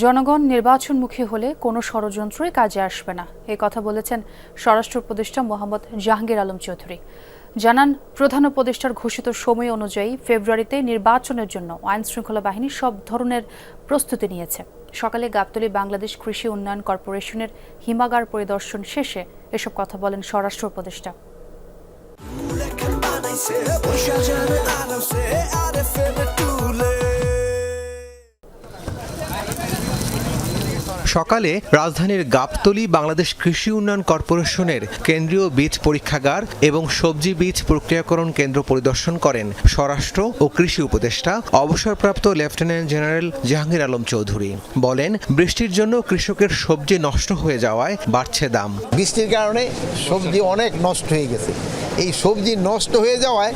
জনগণ নির্বাচনমুখী হলে কোনো ষড়যন্ত্রই কাজে আসবে না। এ কথা বলেছেন স্বরাষ্ট্র উপদেষ্টা মোহাম্মদ জাহাঙ্গীর আলম চৌধুরী। জানান, প্রধান উপদেষ্টার ঘোষিত সময় অনুযায়ী ফেব্রুয়ারিতে নির্বাচনের জন্য আইন শৃঙ্খলা বাহিনী সব ধরনের প্রস্তুতি নিয়েছে। সকালে গাবতলী বাংলাদেশ কৃষি উন্নয়ন কর্পোরেশনের হিমাগার পরিদর্শন শেষে এসব কথা বলেন স্বরাষ্ট্র উপদেষ্টা। সকালে রাজধানীর গাবতলী বাংলাদেশ কৃষি উন্নয়ন কর্পোরেশনের কেন্দ্রীয় বীজ পরীক্ষাগার এবং সবজি বীজ প্রক্রিয়াকরণ কেন্দ্র পরিদর্শন করেন স্বরাষ্ট্র ও কৃষি উপদেষ্টা, অবসরপ্রাপ্ত লেফটেন্যান্ট জেনারেল জাহাঙ্গীর আলম চৌধুরী। বলেন, বৃষ্টির জন্য কৃষকের সবজি নষ্ট হয়ে যাওয়ায় বাড়ছে দাম। বৃষ্টির কারণে সবজি অনেক নষ্ট হয়ে গেছে। এই সবজি নষ্ট হয়ে যাওয়ায়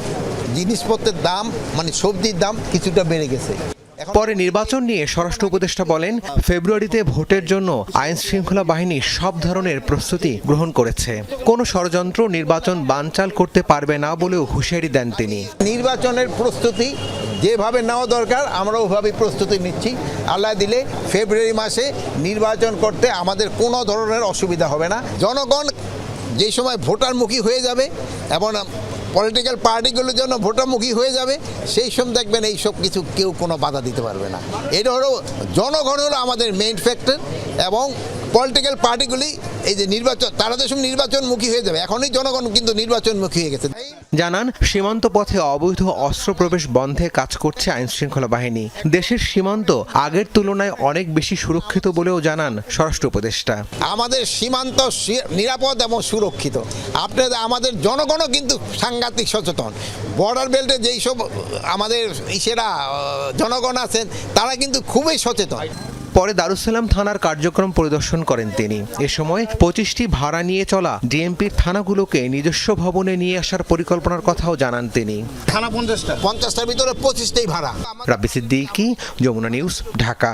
জিনিসপত্রের দাম মানে সবজির দাম কিছুটা বেড়ে গেছে। পরে নির্বাচন নিয়ে স্বরাষ্ট্র উপদেষ্টা বলেন, ফেব্রুয়ারিতে ভোটের জন্য আইন শৃঙ্খলা বাহিনী সব ধরনের প্রস্তুতি গ্রহণ করেছে। কোনো ষড়যন্ত্র নির্বাচন বানচাল করতে পারবে না বলেও হুঁশিয়ারি দেন তিনি। নির্বাচনের প্রস্তুতি যেভাবে নেওয়া দরকার আমরা ওভাবেই প্রস্তুতি নিচ্ছি। আল্লাহ দিলে ফেব্রুয়ারি মাসে নির্বাচন করতে আমাদের কোনো ধরনের অসুবিধা হবে না। জনগণ যে সময় ভোটারমুখী হয়ে যাবে, এবং পলিটিক্যাল পার্টিগুলো যেন ভোটামুখী হয়ে যাবে, সেই সময় দেখবেন এই সব কিছু কেউ কোনো বাধা দিতে পারবে না। এটা হলো জনগণ হলো আমাদের মেইন ফ্যাক্টর এবং পলিটিক্যাল পার্টিগুলি এই যে নির্বাচন তারা তো সব নির্বাচনমুখী হয়ে যাবে। এখনই জনগণ কিন্তু নির্বাচনমুখী হয়ে গেছে। জানান সীমান্ত পথে অবৈধ অস্ত্র প্রবেশ বন্ধে কাজ করছে আইন শৃঙ্খলা বাহিনী। দেশের সীমান্ত আগের তুলনায় অনেক বেশি সুরক্ষিত বলেও জানান স্বরাষ্ট্র উপদেষ্টা। আমাদের সীমান্ত নিরাপদ এবং সুরক্ষিত। আপনাদের আমাদের জনগণও কিন্তু সাংঘাতিক সচেতন। বর্ডার বেল্টে যেই সব আমাদের ইসেরা জনগণ আছেন তারা কিন্তু খুবই সচেতন। পরে দারুসালাম থানার কার্যক্রম পরিদর্শন করেন তিনি। এ সময় পঁচিশটি ভাড়া নিয়ে চলা ডিএমপির থানাগুলোকে নিজস্ব ভবনে নিয়ে আসার পরিকল্পনার কথাও জানান তিনি। থানা পঞ্চাশটা। পঞ্চাশটার ভিতরে পঁচিশটাই ভাড়া। রাব্বি সিদ্দিকি যমুনা নিউজ ঢাকা।